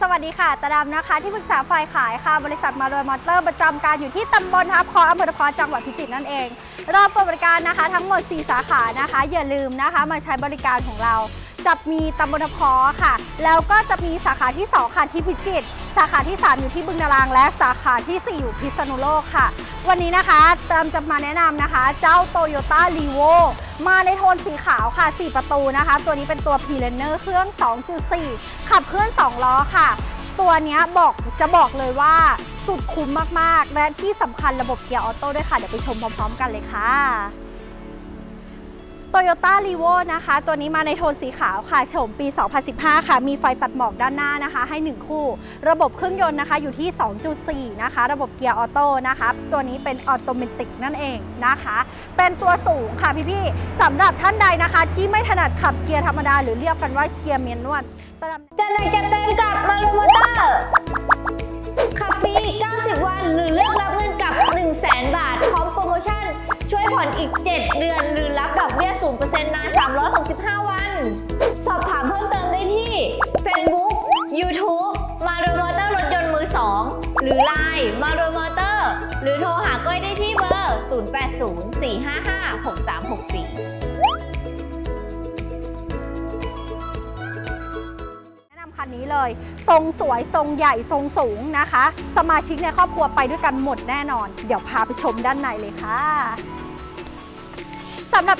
สวัสดีค่ะตาดำนะคะ ที่ปรึกษาฝ่ายขายค่ะ บริษัทมารวยมอเตอร์ประจำการอยู่ที่ตำบลทับคออำเภอตะคอจังหวัดพิจิตรนั่นเองเราเปิดบริการนะคะ ทั้งหมด 4 สาขานะคะ อย่าลืมนะคะมาใช้บริการของเราจะมีตำบลทับคอค่ะ แล้วก็จะมีสาขาที่ 2 ค่ะที่พิจิตร สาขาที่ 3 อยู่ที่บึงนาราง และสาขาที่ 4 อยู่พิษณุโลกค่ะ วันนี้นะคะตามจะมาแนะนำนะคะ เจ้า Toyota r e v o มาในโทนสีขาวค่ะ 4 ประตูนะคะ ตัวนี้เป็นตัว p r e n e r เครื่อง 2.4 ขับเคลื่อน 2 ล้อค่ะ ตัวนี้บอกจะบอกเลยว่าสุดคุ้มมาก ๆ และที่สำคัญระบบเกียร์ออโต้ด้วยค่ะ เดี๋ยวไปชมพร้อม ๆ กันเลยค่ะ Toyota r e v o นะคะ ตัวนี้มาในโทนสีขาวค่ะโฉมปี 2015 ค่ะ มีไฟตัดหมอกด้านหน้านะคะ ให้ 1 คู่ ระบบเครื่องยนต์นะคะอยู่ที่ 2.4 นะคะ ระบบเกียร์ออโต้นะคะ ตัวนี้เป็นออโตเมติกนั่นเองนะคะ เป็นตัวสูงค่ะพี่ๆสำหรับท่านใดนะคะ ที่ไม่ถนัดขับเกียร์ธรรมดา หรือเรียกกันว่าเกียร์เมนนวลจะไหนจะเต็มกับมารูม แนะนำคันนี้เลย ทรงสวยทรงใหญ่ทรงสูงนะคะ สมาชิกในครอบครัวไปด้วยกันหมดแน่นอน เดี๋ยวพาไปชมด้านในเลยค่ะสำหรับ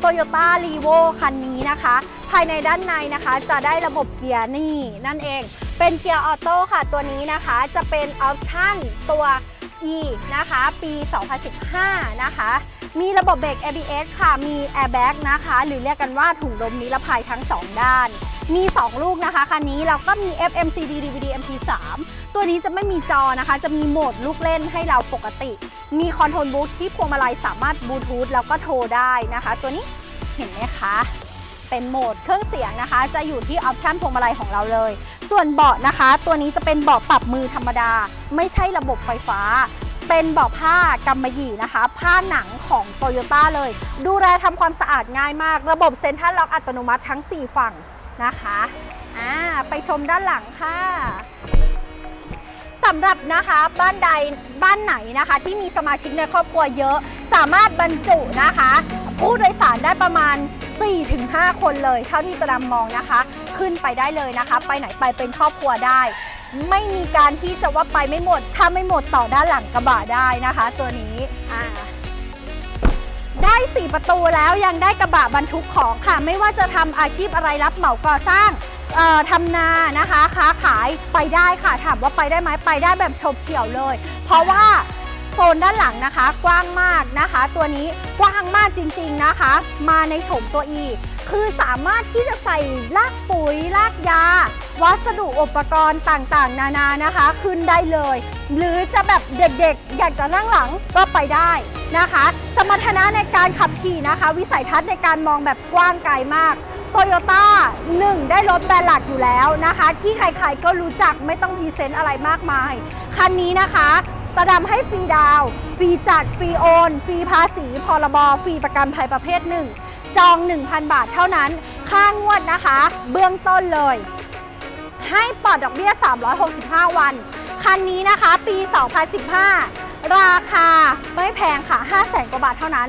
โตโยต้ารีโวคันนี้นะคะ ภายในด้านในนะคะ จะได้ระบบเกียร์นี่นั่นเอง เป็นเกียร์ออโต้ค่ะตัวนี้นะคะ จะเป็นออปชั่นตัว E นะคะ ปี 2015 นะคะ มีระบบเบรก ABS ค่ะ มี Airbag นะคะ หรือเรียกกันว่าถุงลมนิรภัยทั้ง 2 ด้าน มี 2 ลูกนะคะ คันนี้เราก็มี FM CD DVD MP3 ตัวนี้จะไม่มีจอนะคะ จะมีโหมดลูกเล่นให้เราปกติ มีคอนโทรลบูทที่พวงมาลัยสามารถบลูทูธแล้วก็โทรได้นะคะ ตัวนี้เห็นไหมคะเป็นโหมดเครื่องเสียงนะคะ จะอยู่ที่ออปชันพวงมาลัยของเราเลย ส่วนเบาะนะคะ ตัวนี้จะเป็นเบาะปรับมือธรรมดา ไม่ใช่ระบบไฟฟ้า เป็นเบาะผ้ากำมะหยี่นะคะ ผ้าหนังของโตโยต้าเลย ดูแลทำความสะอาดง่ายมาก ระบบเซ็นทรัลล็อกอัตโนมัติทั้ง 4 ฝั่งนะคะอ่าไปชมด้านหลังค่ะสำหรับนะคะบ้านใดบ้านไหนนะคะ ที่มีสมาชิกในครอบครัวเยอะ สามารถบรรจุนะคะ ผู้โดยสารได้ประมาณ 4-5 คนเลย เท่าที่ตรามองนะคะ ขึ้นไปได้เลยนะคะ ไปไหนไปเป็นครอบครัวได้ ไม่มีการที่จะว่าไปไม่หมด ถ้าไม่หมดต่อด้านหลังกระบะได้นะคะ ตัวนี้อ่าได้ 4 ประตูแล้วยังได้กระบะบรรทุกของค่ะ ไม่ว่าจะทำอาชีพอะไรรับเหมาก่อสร้างเอ่อทำนานะคะ ค้าขายไปได้ค่ะ ถามว่าไปได้ไหมไปได้แบบฉบเฉี่ยวเลย เพราะว่าโซนด้านหลังนะคะ กว้างมากนะคะ ตัวนี้กว้างมากจริงๆนะคะ มาในโฉมตัว E คือสามารถที่จะใส่รากปุ๋ยรากยา วัสดุอุปกรณ์ต่างๆ นานานะคะ ขึ้นได้เลย หรือจะแบบเด็กๆ อยากจะนั่งหลังก็ไปได้นะคะ สมรรถนะในการขับขี่นะคะ วิสัยทัศน์ในการมองแบบกว้างไกลมากโตโยต้าหนึ่งได้รถแบรนด์หลักอยู่แล้วนะคะ ที่ใครๆก็รู้จักไม่ต้องพรีเซนต์อะไรมากมาย คันนี้นะคะประดำให้ฟรีดาว ฟรีจัด ฟรีโอน ฟรีภาษี พรบ ฟรีประกันภัยประเภทหนึ่ง จอง 1,000 บาทเท่านั้น ค่างวดนะคะ เบื้องต้นเลย ให้ปลอดดอกเบี้ย 365 วัน คันนี้นะคะปี 2015 ราคาไม่แพงค่ะ 500,000กว่าบาทเท่านั้น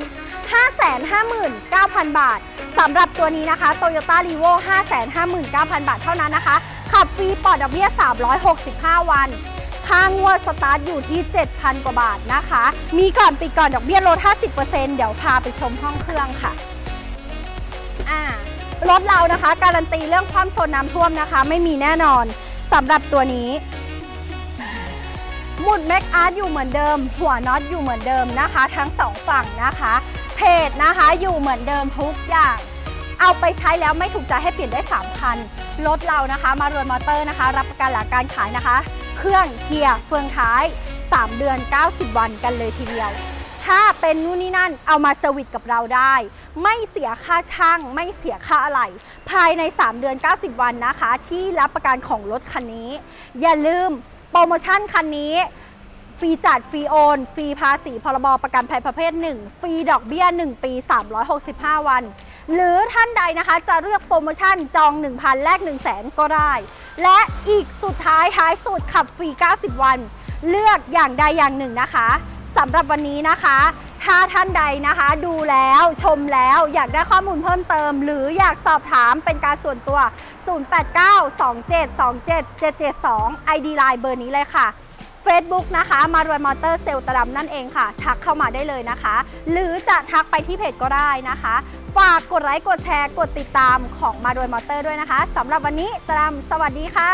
559,000 บาทสำหรับตัวนี้นะคะ Toyota r e v o 559,000 บาทเท่านั้นนะคะ ขับฟรีปลอดดอกเบี้ย 365 วัน ค่างวดสตาร์ทอยู่ที่ 7,000 กว่าบาทนะคะ มีก่อนปิดก่อนดอกเบี้ยลด 50%เดี๋ยวพาไปชมห้องเครื่องค่ะ รถเรานะคะ การันตีเรื่องความชนน้ำท่วมนะคะ ไม่มีแน่นอนสำหรับตัวนี้ หมุดแม็กอาร์ตอยู่เหมือนเดิม หัวน็อตอยู่เหมือนเดิมนะคะ ทั้งสองฝั่งนะคะ เพจนะคะอยู่เหมือนเดิมทุกอย่าง เอาไปใช้แล้วไม่ถูกใจให้เปลี่ยนได้3คันรถเรานะคะ มารวยมอเตอร์นะคะ รับประกันหลังการขายนะคะ เครื่องเกียร์เฟืองท้าย 3 เดือน 90 วันกันเลยทีเดียว ถ้าเป็นนู่นนี่นั่นเอามาเซอร์วิสกับเราได้ ไม่เสียค่าช่าง ไม่เสียค่าอะไหล่ภายใน 3 เดือน 90 วันนะคะ ที่รับประกันของรถคันนี้ อย่าลืมโปรโมชั่นคันนี้ฟรีจัดฟรีโอนฟรีภาษีพรบประกันภัยประเภท 1 ฟรีดอกเบี้ย 1 ปี 365 วัน หรือท่านใดนะคะจะเลือกโปรโมชั่นจอง 1,000 แลก 1 0 0 0 0 0ก็ได้ และอีกสุดท้ายท้ายสุดขับฟรี 90 วัน เลือกอย่างใดอย่างหนึ่งนะคะ สำหรับวันนี้นะคะ ถ้าท่านใดนะคะ ดูแล้วชมแล้วอยากได้ข้อมูลเพิ่มเติม หรืออยากสอบถามเป็นการส่วนตัว 0892727772 ID Line เบอร์นี้เลยค่ะ Facebook นะคะ มารวยมอเตอร์เซลล์ตะดำนั่นเองค่ะ ทักเข้ามาได้เลยนะคะ หรือจะทักไปที่เพจก็ได้นะคะฝากกดไลค์กดแชร์กดติดตามของมารวยมอเตอร์ด้วยนะคะสำหรับวันนี้ตะดำสวัสดีค่ะ